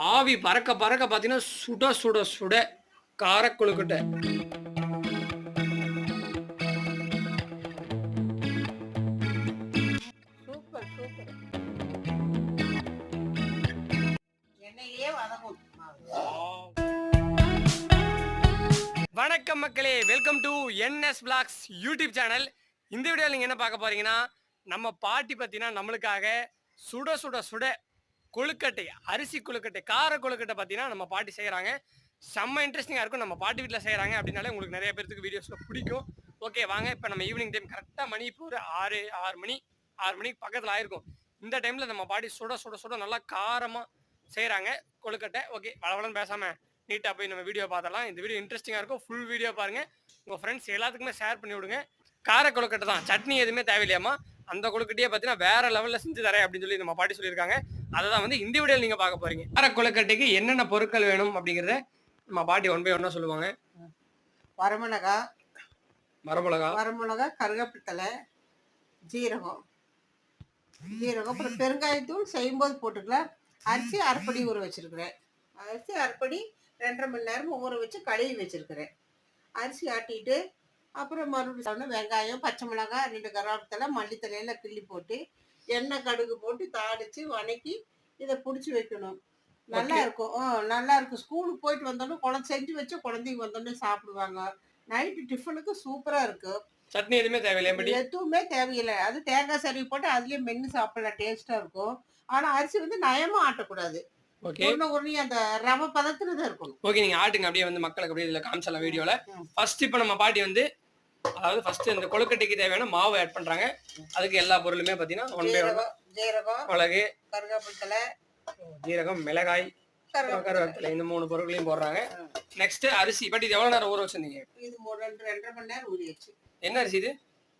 ஆவி பறக்க பறக்க பார்த்தீங்கன்னா சுட சுட சுட கார கொழுக்கட்டை சூப்பர் சூப்பர். எண்ணெயிலேயே வதங்கும் மாவு. வணக்கம் மக்களே welcome to NS blogs YouTube channel இந்த வீடியோவில் நீங்கள் என்ன பார்க்க போறீங்கன்னா நம்ம பாட்டி பார்த்தீங்கன்னா நம்மளுக்காக சுட சுட சுட கொழுக்கட்டை அரிசி கொழுக்கட்டை கார கொழுக்கட்டை பார்த்தீங்கன்னா நம்ம பாட்டி செய்கிறாங்க செம்ம இன்ட்ரெஸ்டிங்காக இருக்கும். நம்ம பாட்டி வீட்டில் செய்கிறாங்க அப்படின்னாலே உங்களுக்கு நிறைய பேருக்கு வீடியோஸில் பிடிக்கும். ஓகே வாங்க. இப்போ நம்ம ஈவினிங் டைம் கரெக்டாக மணி இப்போ ஒரு ஆறு ஆறு மணி ஆறு மணிக்கு பக்கத்தில் ஆயிருக்கும். இந்த டைமில் நம்ம பாட்டி சுட சுட சுட நல்லா காரமாக செய்கிறாங்க கொழுக்கட்டை. ஓகே வளவளன்னு பேசாமல் நீட்டாக போய் நம்ம வீடியோ பார்த்தலாம் இந்த வீடியோ இன்ட்ரெஸ்டிங்காக இருக்கும். ஃபுல் வீடியோ பாருங்கள் உங்கள் ஃப்ரெண்ட்ஸ் எல்லாத்துக்குமே ஷேர் பண்ணி விடுங்க. கார கொழுக்கட்டை தான். சட்னி எதுவுமே தேவையில்லையாமா அந்த கொழுக்கட்டையே பார்த்தீங்கன்னா வேறு லெவலில் செஞ்சு தரேன் அப்படின்னு சொல்லி நம்ம பாட்டி சொல்லியிருக்காங்க. அதை தான் வந்து இந்த வீடியோவில் நீங்கள் பார்க்க போறீங்க. கார கொழுக்கட்டைக்கு என்னென்ன பொருட்கள் வேணும் அப்படிங்கிறத நம்ம பாட்டி ஒன் பை ஒன்னாக சொல்லுவாங்க. வரமிளகா மரமிளகா வரமிளகா கருவேப்பிலை ஜீரகம். ஜீரகம் அப்புறம் பெருங்காயத்தூள் செய்யும்போது போட்டுக்கலாம். அரிசி அரைப்படி ஊற வச்சிருக்கிறேன். அரிசி அரைப்படி ரெண்டரை மணி நேரம் ஊற வச்சு கழுவி வச்சிருக்கிறேன். அரிசி ஆட்டிட்டு அப்புறம் மறுபடியும் வெங்காயம் பச்சை மிளகாய் ரெண்டு கருவேப்பிலை மல்லித்தலையில கிள்ளி போட்டு எண்ணெய் கடுகு போட்டு தாளிச்சு வதக்கி இதை பிடிச்சி வைக்கணும். நல்லா. இருக்கும். நல்லா இருக்கும். ஸ்கூலுக்கு போயிட்டு வந்தோடனே குழந்தை செஞ்சு வச்சு குழந்தைங்க வந்தோடனே சாப்பிடுவாங்க. நைட்டு டிஃபனுக்கு சூப்பரா இருக்கு. சட்னி எதுவுமே தேவையில்லை எதுவுமே தேவையில்லை. அது தேங்காய் சரி போட்டு அதுலயே மென்னு சாப்பிடலாம். டேஸ்டா இருக்கும். ஆனா அரிசி வந்து நயமா ஆட்டக்கூடாது. அந்த ரவை பதத்துல தான் இருக்கணும். ஓகே நீங்க ஆட்டுங்க. அப்படியே வந்து மக்களுக்கு அப்படியே இதுல காமிச்சலாம் வீடியோல. ஃபர்ஸ்ட் இப்போ நம்ம பாட்டி வந்து அதாவது ஃபர்ஸ்ட் இந்த கொழுக்கட்டைக்கு தேவையான மாவு ஆட் பண்றாங்க. அதுக்கு எல்லா பொருளுமே பாத்தீங்கன்னா ஒன் பை ஒன் ஜீரகம் மிளகு கருவேப்பிலை ஜீரகம் மிளகாய் கருவேப்பிலை இந்த மூணு பொருட்களையும் போடுறாங்க. நெக்ஸ்ட் அரிசி பட் இது எவ்வளவு நேரம் ஊற வச்சிருந்தீங்க? இது ரெண்டு ரெண்டரை மணி நேரம் ஊறியாச்சு என்ன அரிசி இது?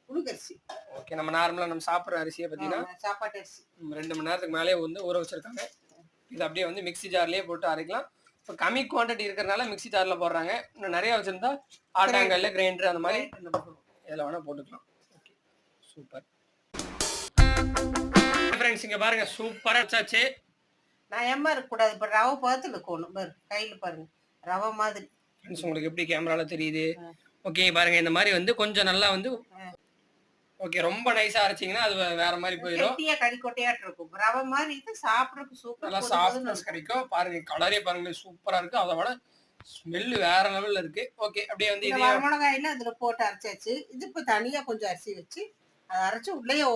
உளுகரிசி ஓகே நம்ம நார்மலா நம்ம சாப்பிடுற அரிசியை பாத்தீங்கன்னா சாப்பாட்டு அரிசி. ரெண்டு மணி நேரத்துக்கு மேலே வந்து ஊற வச்சிருக்காங்க. இது அப்படியே வந்து மிக்ஸி ஜார்லயே போட்டு அரைக்கலாம். இப்போ கம்மி குவாண்டிட்டி இருக்கிறனால மிக்ஸி ஜார்ல போடுறாங்க. இன்னும் நிறைய வச்சிருந்தா ஆட்டாங்கல்ல கிரைண்டர் அந்த மாதிரி இதில் வேணா போட்டுக்கலாம். ஓகே சூப்பர் ஃப்ரெண்ட்ஸ் இங்க பாருங்க சூப்பரா வச்சாச்சு. நயமா இருக்கக்கூடாது இப்ப ரவை பதத்துல இருக்கணும் பாரு கையில பாருங்க. ரவை மாதிரி. ஃப்ரெண்ட்ஸ் உங்களுக்கு எப்படி கேமரால தெரியுது. ஓகே பாருங்க இந்த மாதிரி வந்து கொஞ்சம் நல்லா வந்து ஓகே ரொம்ப நைஸா அரைச்சிங்கன்னா அது வேற மாதிரி போயிடும். கெட்டியா கறி கொட்டையாட்டு இருக்கும். ரவை மாதிரி இது சாப்பிடறதுக்கு நல்லா சூப்பர் சாஃப்ட்னஸ் கிடைக்கும். பாருங்க கலரே பாருங்க சூப்பரா இருக்கு. அதை விட ஸ்மெல்லு வேற லெவல்ல இருக்கு. ஓகே அப்படியே வந்து இதே வரமிளகாயில அதுல போட்டு அரைச்சாச்சு. இது இப்ப தனியா கொஞ்சம் அரிசி வச்சு அதை அரைச்சு உள்ளேயே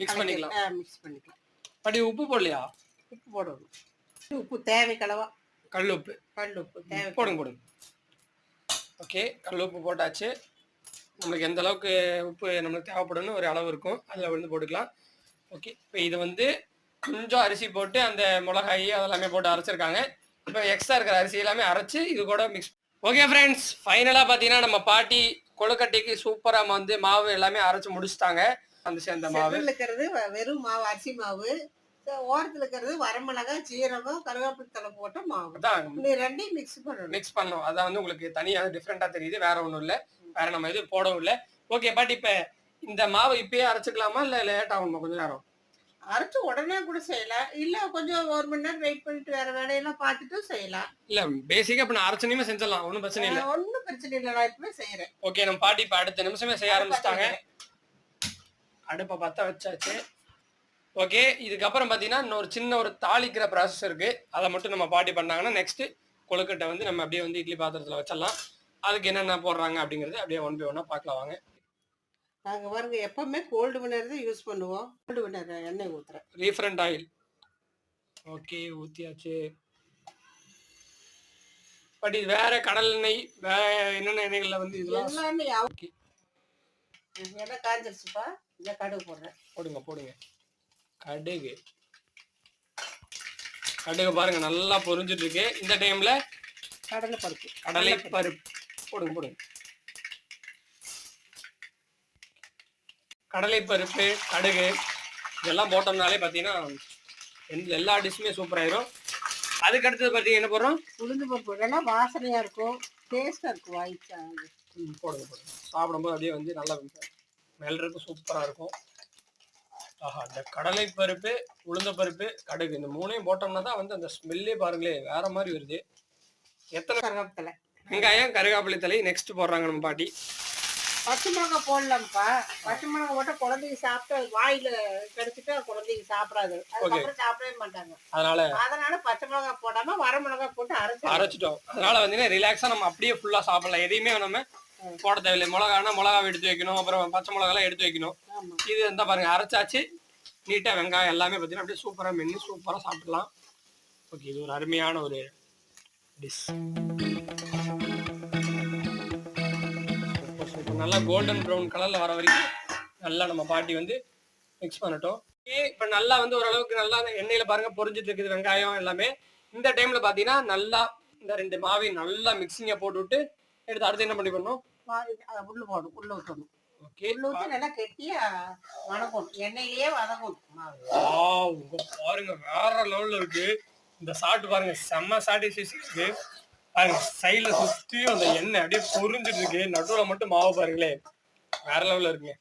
மிக்ஸ் பண்ணிக்கலாம். மிக்ஸ் பண்ணிக்கலாம். படி உப்பு போடலையா? உப்பு போடணும். உப்பு தேவைக்களவா கல் உப்பு கல் உப்பு தேவை போடுங்க போடுங்க. ஓகே கல் உப்பு போட்டாச்சு. நம்மளுக்கு எந்த அளவுக்கு உப்பு நம்மளுக்கு தேவைப்படும்னு ஒரு அளவு இருக்கும். அதில் வந்து போட்டுக்கலாம். ஓகே இப்போ இது வந்து கொஞ்சம் அரிசி போட்டு அந்த மிளகாய் அதெல்லாமே போட்டு அரைச்சிருக்காங்க. இப்போ எக்ஸ்ட்ரா இருக்கிற அரிசி எல்லாமே அரைச்சு இது கூட மிக்ஸ் ஓகே ஃப்ரெண்ட்ஸ் ஃபைனலாக பார்த்தீங்கன்னா நம்ம பாட்டி கொழுக்கட்டைக்கு சூப்பராக வந்து மாவு எல்லாமே அரைச்சு முடிச்சிட்டாங்க. அந்த சேர்ந்த மாவு. இருக்கிறது வெறும் மாவு அரிசி மாவு. ஓரத்துல இருக்கிறது வரமிளகாய் ஜீரகம் கருவேப்பிலை போட்ட மாவு. அதான். நீ ரெண்டையும் மிக்ஸ் பண்ணணும். மிக்ஸ் பண்ணோம் அதான் வந்து உங்களுக்கு தனியாக டிஃப்ரெண்ட்டாக தெரியுது. வேற ஒன்றும் இல்லை. வேற நம்ம எதுவும் போடவும் இல்லை. ஓகே பட் இப்போ இந்த மாவு இப்பயே அரைச்சிக்கலாமா? இல்லை லேட் ஆகுமா கொஞ்ச நேரம் அரைச்சு உடனே கூட செய்யலாம். இல்ல கொஞ்சம் ஒரு மணி நேரம் வெயிட் பண்ணிட்டு வேற வேலையெல்லாம் பார்த்துட்டு செய்யலாம். இல்லை பேசிக்காக இப்போ நான் அரைச்சனையுமே செஞ்சிடலாம். ஒன்றும் பிரச்சனை இல்லை. ஒன்றும் பிரச்சனை இல்லை. நான் இப்பவே செய்யறேன் ஓகே நம்ம பாட்டி இப்போ அடுத்த நிமிஷமே செய்ய ஆரம்பிச்சிட்டாங்க. அடுப்பை பற்ற வச்சாச்சு. ஓகே இதுக்கப்புறம் பார்த்தீங்கன்னா இன்னொரு சின்ன ஒரு தாளிக்கிற ப்ராசஸ் இருக்கு. அதை மட்டும் நம்ம பாட்டி பண்ணாங்கன்னா நெக்ஸ்ட் கொழுக்கட்டை வந்து நம்ம அப்படியே வந்து இட்லி பாத்திரத்தில் வச்சிடலாம். அதுக்கு என்னென்ன போடுறாங்க அப்படிங்கிறது அப்படியே ஒன் பை ஒன்னாக பார்க்கலாம் வாங்க. நாங்க பாருங்க எப்பவுமே கோல்டு வினர் தான் யூஸ் பண்ணுவோம். கோல்டு வினர் எண்ணெய் ஊத்துறேன். ரீஃபரண்ட் ஆயில் ஓகே ஊற்றியாச்சு பட் இது வேற கடல் எண்ணெய் வேற என்னென்ன எண்ணெய்கள்ல வந்து இதெல்லாம்? எல்லாமே ஓகே எண்ணெய் காஞ்சிருச்சுப்பா இந்த கடுகு போடுறேன். போடுங்க போடுங்க. கடுகு. கடுகு பாருங்க நல்லா பொரிஞ்சிட்டு இருக்கு. இந்த டைம்ல கடலை பருப்பு கடலை பருப்பு போடுங்க போடுங்க. கடலை பருப்பு கடுகு இதெல்லாம் போட்டோம்னாலே பார்த்தீங்கன்னா எல்லா டிஷ்ஷுமே சூப்பர் ஆயிரும். அதுக்கு அடுத்தது பார்த்தீங்கன்னா என்ன போடுறோம்? உளுந்து பருப்பு. இதெல்லாம் வாசனையா இருக்கும். டேஸ்டா இருக்கும் வாய்ச்சா. போடுங்க போடுங்க. சாப்பிடும்போது அப்படியே வந்து நல்லா மெல்றதுக்கு சூப்பராக இருக்கும். ஆஹா இந்த கடலை பருப்பு உளுந்த பருப்பு கடுகு இந்த மூணையும் போட்டோம்னா தான் வந்து அந்த ஸ்மெல்லே பாருங்களே வேற மாதிரி வருது. எத்தனை கருவேப்பிலை. வெங்காயம் கருகாப்பிலை தலை நெக்ஸ்ட் போடுறாங்க நம்ம பாட்டி. பச்சை மிளகாய் போடலாம்ப்பா. பச்சை மிளகாய் போட்டால் குழந்தைங்க சாப்பிட்டு வாயில கடிச்சிட்டா குழந்தைங்க சாப்பிடாது. அதுக்கப்புறம் சாப்பிடவே மாட்டாங்க. அதனால அதனால பச்சை மிளகாய் போடாம வர மிளகாய் போட்டு அரைச்சு அரைச்சிட்டோம். அதனால வந்து ரிலாக்ஸா நம்ம அப்படியே ஃபுல்லா சாப்பிடலாம். எதையுமே நம்ம போட தேவையில்லை. மிளகானா மிளகாவை எடுத்து வைக்கணும். அப்புறம் பச்சை மிளகாலாம் எடுத்து வைக்கணும். இது இருந்தா பாருங்க அரைச்சாச்சு. நீட்டா வெங்காயம் எல்லாமே பார்த்தீங்கன்னா அப்படியே சூப்பரா மென்னு சூப்பரா சாப்பிடலாம். ஓகே இது ஒரு அருமையான ஒரு டிஷ் நல்லா கோல்டன் ப்ரௌன் கலர்ல வர வரைக்கும் நல்லா நம்ம பாட்டி வந்து மிக்ஸ் பண்ணட்டும். இப்ப நல்லா வந்து ஓரளவுக்கு நல்லா எண்ணெயில பாருங்க பொரிஞ்சிட்டு இருக்குது வெங்காயம் எல்லாமே. இந்த டைம்ல பாத்தீங்கன்னா நல்லா இந்த ரெண்டு மாவையும் நல்லா மிக்சிங்க போட்டு விட்டு எடுத்து அடுத்து என்ன பண்ணி பண்ணணும் உள்ள போடணும் உள்ள ஊற்றணும் நல்லா கெட்டியா வதங்கணும் எண்ணெயிலேயே மாவு. இங்க பாருங்க வேற லெவல்ல இருக்கு. இந்த சாப்பிட்டு பாருங்க செம்ம சாட்டிஸ்ஃபேக்ஷன் இருக்கு. சைடுல சுத்தியும் அந்த எண்ணெய் அப்படியே பொறிஞ்சிட்டு இருக்கு. நடுவுல மட்டும் மாவு பாருங்களேன். வேற லெவல்ல இருக்குங்க.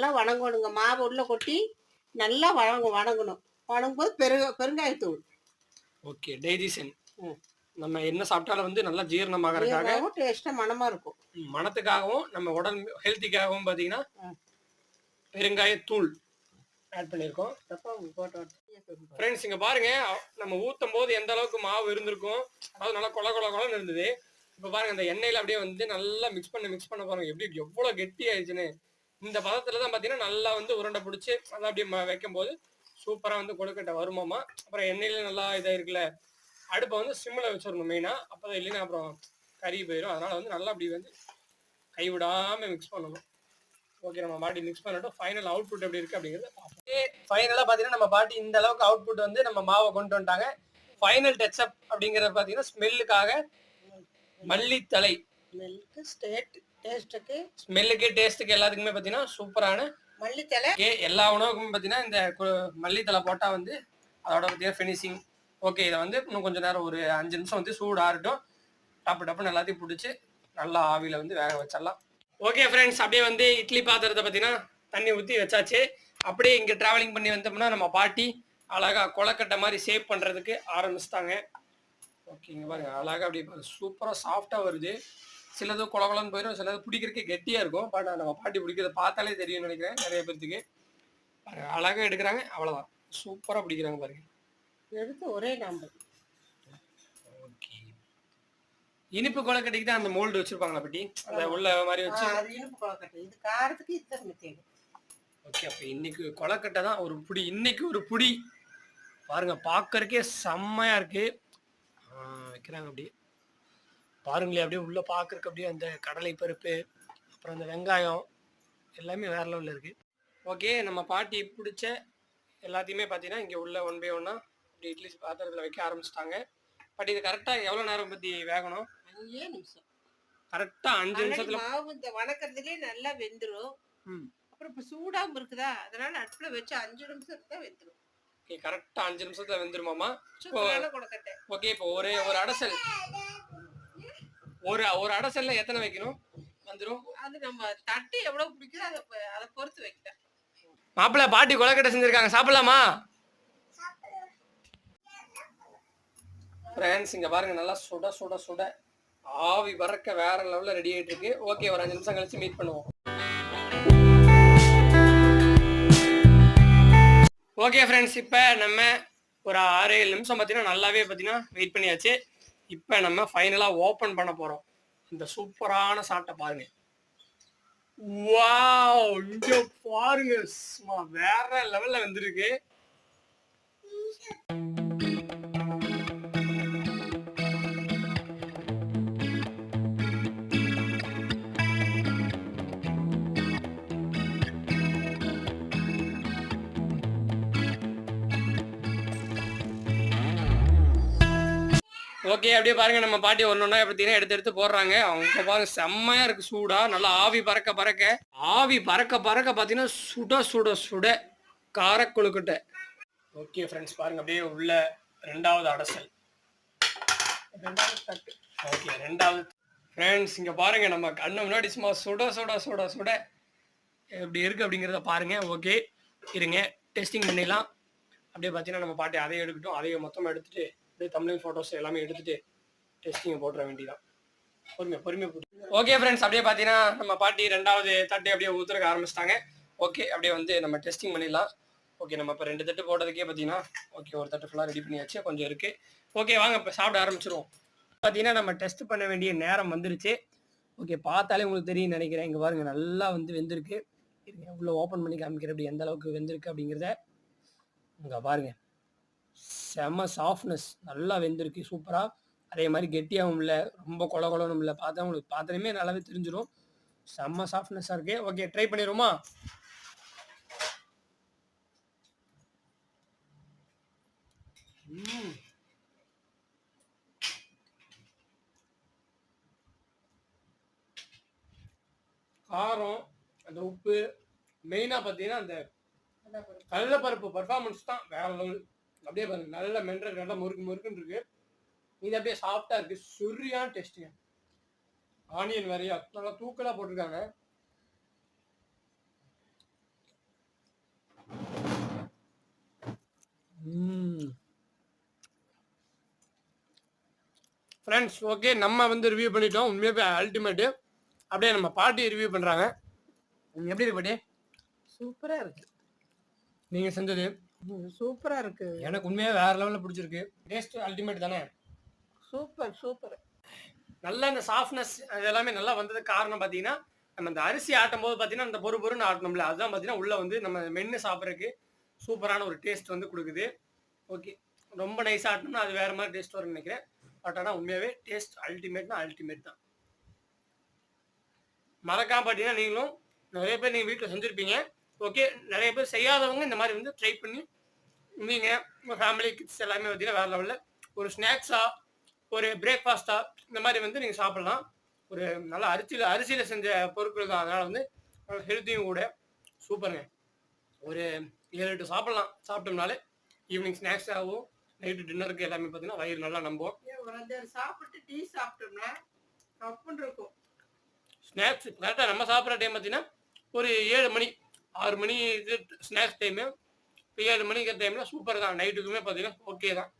நல்லா வணங்கணுங்க. மாவு உள்ள கொட்டி நல்லா வணங்க வணங்கணும். வணங்கும் போது பெரு பெருங்காயத்தூள் ஓகே டைஜஷன். நம்ம என்ன சாப்பிட்டாலும் வந்து நல்லா ஜீரணமாகறதுக்காக டேஸ்டா மணமா இருக்கும். மனத்துக்காகவும் நம்ம உடல் ஹெல்த்திக்காகவும் பாத்தீங்கன்னா. பெருங்காய தூள் ஆட் பண்ணியிருக்கோம். போட்டோ ஃப்ரெண்ட்ஸ் இங்க பாருங்க. நம்ம ஊத்தும் போது எந்த அளவுக்கு மாவு இருந்திருக்கும். அதாவது நல்லா கொல கொல கொலன்னு இருந்தது. இப்ப பாருங்க அந்த எண்ணெயில அப்படியே வந்து நல்லா மிக்ஸ் பண்ண மிக்ஸ் பண்ண பாருங்க. எப்படி எவ்வளவு கெட்டி ஆயிடுச்சுன்னு இந்த பதத்துல தான் பாத்தீங்கன்னா நல்லா வந்து உருண்டை பிடிச்சி அதை அப்படியே வைக்கும்போது வைக்கும் போது சூப்பரா வந்து கொழுக்கட்டை வருமாமா அப்புறம் எண்ணெயில நல்லா இதா இருக்குல்ல அடுப்பை வந்து சிம்மில் வச்சிடணும் மெயினா அப்பதான் இல்லைன்னா அப்புறம் கறி போயிடும். அதனால வந்து நல்லா அப்படி வந்து கைவிடாம மிக்ஸ் பண்ணணும். ஓகே நம்ம பாட்டி மிக்ஸ் பண்ணட்டும். ஃபைனல் அவுட்புட் எப்படி இருக்கு அப்படிங்கிறத பார்ப்போம். ஃபைனலாக பார்த்தீங்கன்னா நம்ம பாட்டி இந்த அளவுக்கு அவுட்புட் வந்து நம்ம மாவை கொண்டு வந்துட்டாங்க. ஃபைனல் டச்சப் அப்படிங்கிறது பார்த்தீங்கன்னா ஸ்மெல்லுக்காக மல்லித்தலை. மில்க்கு ஸ்டேட் டேஸ்ட்டுக்கு ஸ்மெல்லுக்கு டேஸ்ட்டுக்கு எல்லாத்துக்குமே பார்த்தீங்கன்னா சூப்பரான மல்லித்தலை எல்லா உணவுக்குமே பார்த்தீங்கன்னா இந்த மல்லித்தலை போட்டால் வந்து அதோட பார்த்தீங்கன்னா ஃபினிஷிங் ஓகே இதை வந்து இன்னும் கொஞ்சம் நேரம் ஒரு அஞ்சு நிமிஷம் வந்து சூடு ஆறட்டும். டப்பு டப்புன்னு எல்லாத்தையும் பிடிச்சி நல்லா ஆவியில் வந்து வேக வச்சிடலாம். ஓகே ஃப்ரெண்ட்ஸ் அப்படியே வந்து இட்லி பாத்திரத்தை பார்த்தீங்கன்னா தண்ணி ஊற்றி வச்சாச்சு. அப்படியே இங்கே ட்ராவலிங் பண்ணி வந்தோம்னா நம்ம பாட்டி அழகா கொலக்கட்டை மாதிரி சேவ் பண்ணுறதுக்கு ஆரம்பிச்சிட்டாங்க. ஓகேங்க பாருங்க அழகா அப்படி சூப்பராக சாஃப்டாக வருது. சிலது கொல கொலன்னு போயிடும் சிலது பிடிக்கிறதுக்கு கெட்டியாக இருக்கும். பட் நம்ம பாட்டி பிடிக்கிறத பார்த்தாலே தெரியும்னு நினைக்கிறேன். நிறைய பேர்த்துக்கு. பாருங்க அழகா எடுக்கிறாங்க அவ்வளோதான் சூப்பராக பிடிக்கிறாங்க பாருங்க. எடுத்து ஒரே நம்பர் ஓகே இனிப்பு கொலக்கட்டைக்கு தான் அந்த மோல்டு வச்சிருப்பாங்களா பாட்டி? அந்த உள்ள மாதிரி வச்சு? இனிப்பு கொழக்கட்டை. இது காரத்துக்கு இதுதான் மித்தேடு ஓகே அப்போ இன்னைக்கு கொலக்கட்டை தான் ஒரு புடி. இன்னைக்கு ஒரு புடி. பாருங்க பார்க்கறக்கே செம்மையா இருக்கு. வைக்கிறாங்க அப்படியே. பாருங்களே அப்படியே உள்ள பார்க்கறக்கு அப்படியே அந்த கடலை பருப்பு அப்புறம் அந்த வெங்காயம் எல்லாமே வேற லெவலில் இருக்கு. ஓகே நம்ம பாட்டி பிடிச்ச எல்லாத்தையுமே பார்த்தீங்கன்னா இங்கே உள்ள ஒன் பை ஒன்னா இப்படி இட்லி பாத்திரத்தில் வைக்க ஆரம்பிச்சிட்டாங்க. பட் இது கரெக்டாக எவ்வளோ நேரம் பற்றி வேகணும்? அஞ்சே நிமிஷம். கரெக்டாக அஞ்சு நிமிஷத்தில் மாவு இந்த வணக்கறதுலயே நல்லா வெந்துரும். ம். அப்புறம் இப்ப சூடாம இருக்குதா? அதனால அடுப்புல வச்சு அஞ்சு நிமிஷத்துக்கு தான் வெந்துரும். ஓகே கரெக்டாக அஞ்சு நிமிஷத்தில் வெந்துருமாமா ஓகே இப்போ ஒரு ஒரு அடசல். ஒரு ஒரு அடசல்ல எத்தனை வைக்கணும்? வந்துரும். அது நம்ம தட்டு எவ்வளவு பிடிக்குதோ அதை அதை பொறுத்து வைக்கலாம் மாப்பிள்ள பாட்டி கொலக்கட்டை செஞ்சிருக்காங்க. சாப்பிடலாமா? ஃப்ரெண்ட்ஸ் இங்க பாருங்க நல்லா சுட சுட சுட ஆவி பறக்க வேற லெவல்ல ரெடி ஆயிட்டு இருக்கு. ஓகே ஒரு அஞ்சு நிமிஷம் கழிச்சு மீட் பண்ணுவோம். ஓகே ஃப்ரெண்ட்ஸ் இப்போ நம்ம ஒரு ஆறு ஏழு நிமிஷம் பார்த்தீங்கன்னா நல்லாவே பார்த்தீங்கன்னா வெயிட் பண்ணியாச்சு. இப்போ நம்ம ஃபைனலாக ஓப்பன் பண்ண போகிறோம் இந்த சூப்பரான சாட்டை பாருங்க. வாவ் இங்கே பாருங்க சும்மா வேற லெவல்ல வந்திருக்கு. ஓகே அப்படியே பாருங்க நம்ம பாட்டி ஒன்னொன்னா பார்த்தீங்கன்னா எடுத்து எடுத்து போடுறாங்க. அவங்க பாருங்க செம்மையா இருக்கு சூடா நல்லா ஆவி பறக்க பறக்க. ஆவி பறக்க பறக்க பார்த்தீங்கன்னா சுட சுட சுட கார கொழுக்கட்டை ஓகே ஃப்ரெண்ட்ஸ் பாருங்க அப்படியே உள்ள ரெண்டாவது அடசல். ஓகே ரெண்டாவது ஃப்ரெண்ட்ஸ் இங்க பாருங்க நம்ம கண்ணு முன்னாடி சும்மா சுட சுட சுட சுட எப்படி இருக்கு அப்படிங்கிறத பாருங்க. ஓகே இருங்க டெஸ்டிங் பண்ணிடலாம். அப்படியே பார்த்தீங்கன்னா நம்ம பாட்டி அதையும் எடுக்கட்டும் அதையும் மொத்தமாக எடுத்துட்டு அப்படியே தமிழ் ஃபோட்டோஸ் எல்லாமே எடுத்துட்டு டெஸ்டிங் போட்டுற வேண்டியதான் பொறுமை பொறுமை ஓகே ஃப்ரெண்ட்ஸ் அப்படியே பார்த்தீங்கன்னா நம்ம பாட்டி ரெண்டாவது தட்டு அப்படியே ஊத்துறக்க ஆரம்பிச்சிட்டாங்க. ஓகே அப்படியே வந்து நம்ம டெஸ்டிங் பண்ணிடலாம். ஓகே நம்ம இப்போ ரெண்டு தட்டு போட்டதுக்கே பார்த்தீங்கன்னா ஓகே ஒரு தட்டு ஃபுல்லாக ரெடி பண்ணியாச்சு கொஞ்சம் இருக்கு. ஓகே வாங்க இப்போ சாப்பிட ஆரம்பிச்சிருவோம். பார்த்தீங்கன்னா நம்ம டெஸ்ட் பண்ண வேண்டிய நேரம் வந்துருச்சு. ஓகே பார்த்தாலே உங்களுக்கு தெரியும் நினைக்கிறேன். இங்கே பாருங்க நல்லா வந்து வெந்திருக்கு. இருங்க ஓப்பன் பண்ணி காமிக்கிறேன் அப்படி எந்த அளவுக்கு வெந்திருக்கு அப்படிங்கிறத. இங்கே பாருங்கள் செம சாஃப்ட்னஸ் நல்லா வெந்திருக்கு சூப்பராக அதே மாதிரி கெட்டியாகவும் இல்லை ரொம்ப கொல கொலனும் இல்லை. பார்த்தா உங்களுக்கு பார்த்ததுமே நல்லாவே தெரிஞ்சிடும் செம்ம சாஃப்ட்னஸாக இருக்கு. ஓகே ட்ரை பண்ணிடுவோமா? காரம் அந்த உப்பு மெயினாக பார்த்தீங்கன்னா அந்த கடலைப்பருப்பு. பர்ஃபார்மன்ஸ் தான் வேற லெவல் அப்படியே பாருங்க நல்ல மென்றது நல்லா முறுக்கு முறுக்குன்னு இருக்கு. இது அப்படியே சாஃப்டா இருக்கு. சுரியான டேஸ்ட்டுங்க ஆனியன் வேறையா நல்லா தூக்கலா போட்டிருக்காங்க. ஃப்ரெண்ட்ஸ் ஓகே நம்ம வந்து ரிவ்யூ பண்ணிட்டோம். உண்மையாவே அல்டிமேட்டு அப்படியே நம்ம பாட்டி ரிவ்யூ பண்றாங்க. நீங்க எப்படி இருக்கு பாட்டி? சூப்பரா இருக்கு. நீங்க செஞ்சது. சூப்பரா இருக்கு. எனக்கு உண்மையாக வேற லெவலில் பிடிச்சிருக்கு. டேஸ்ட் அல்டிமேட் தானே? Super super. நல்ல இந்த சாஃப்ட்னஸ் அது எல்லாமே நல்லா வந்ததுக்கு காரணம் பார்த்தீங்கன்னா நம்ம இந்த அரிசி ஆட்டும் போது பார்த்தீங்கன்னா இந்த பொறு பொருன்னு ஆட்டணும்ல. அதுதான் பார்த்தீங்கன்னா உள்ள வந்து நம்ம மென்று சாப்பிட்றதுக்கு சூப்பரான ஒரு டேஸ்ட் வந்து கொடுக்குது. ஓகே ரொம்ப நைஸ் ஆட்டணும்னா அது வேற மாதிரி டேஸ்ட் வரும்னு நினைக்கிறேன். பட் ஆனால் உண்மையாகவே டேஸ்ட் அல்டிமேட்னா அல்டிமேட் தான். மறக்காம பார்த்தீங்கன்னா நீங்களும் நிறைய பேர் நீங்கள் வீட்டில் செஞ்சுருப்பீங்க. ஓகே நிறைய பேர் செய்யாதவங்க இந்த மாதிரி வந்து ட்ரை பண்ணி நீங்கள் உங்கள் ஃபேமிலி கிட்ஸ் எல்லாமே பார்த்தீங்கன்னா வேற லெவலில் ஒரு ஸ்நாக்ஸாக ஒரு பிரேக்ஃபாஸ்டா இந்த மாதிரி வந்து நீங்கள் சாப்பிடலாம். ஒரு நல்ல அரிசியில் அரிசியில் செஞ்ச பொருட்கள் தான் அதனால் வந்து ஹெல்த்தியும் கூட சூப்பருங்க ஒரு ஏழு எட்டு சாப்பிடலாம். சாப்பிட்டோம்னாலே ஈவினிங் ஸ்நாக்ஸாகவும் நைட்டு டின்னருக்கு எல்லாமே பார்த்தீங்கன்னா வயிறு நல்லா நம்பும். ஒரு அஞ்சாறு சாப்பிட்டு டீ சாப்பிட்டோம்னா கப்புன்னு இருக்கும். ஸ்நாக்ஸ் கரெக்டாக நம்ம சாப்பிட்ற டைம் பார்த்தீங்கன்னா ஒரு ஏழு மணி ஆறு மணி இது ஸ்நாக்ஸ் டைமு ஏழு மணிக்கு டைமில் சூப்பர் தான். நைட்டுக்குமே பார்த்தீங்கன்னா ஓகே தான்.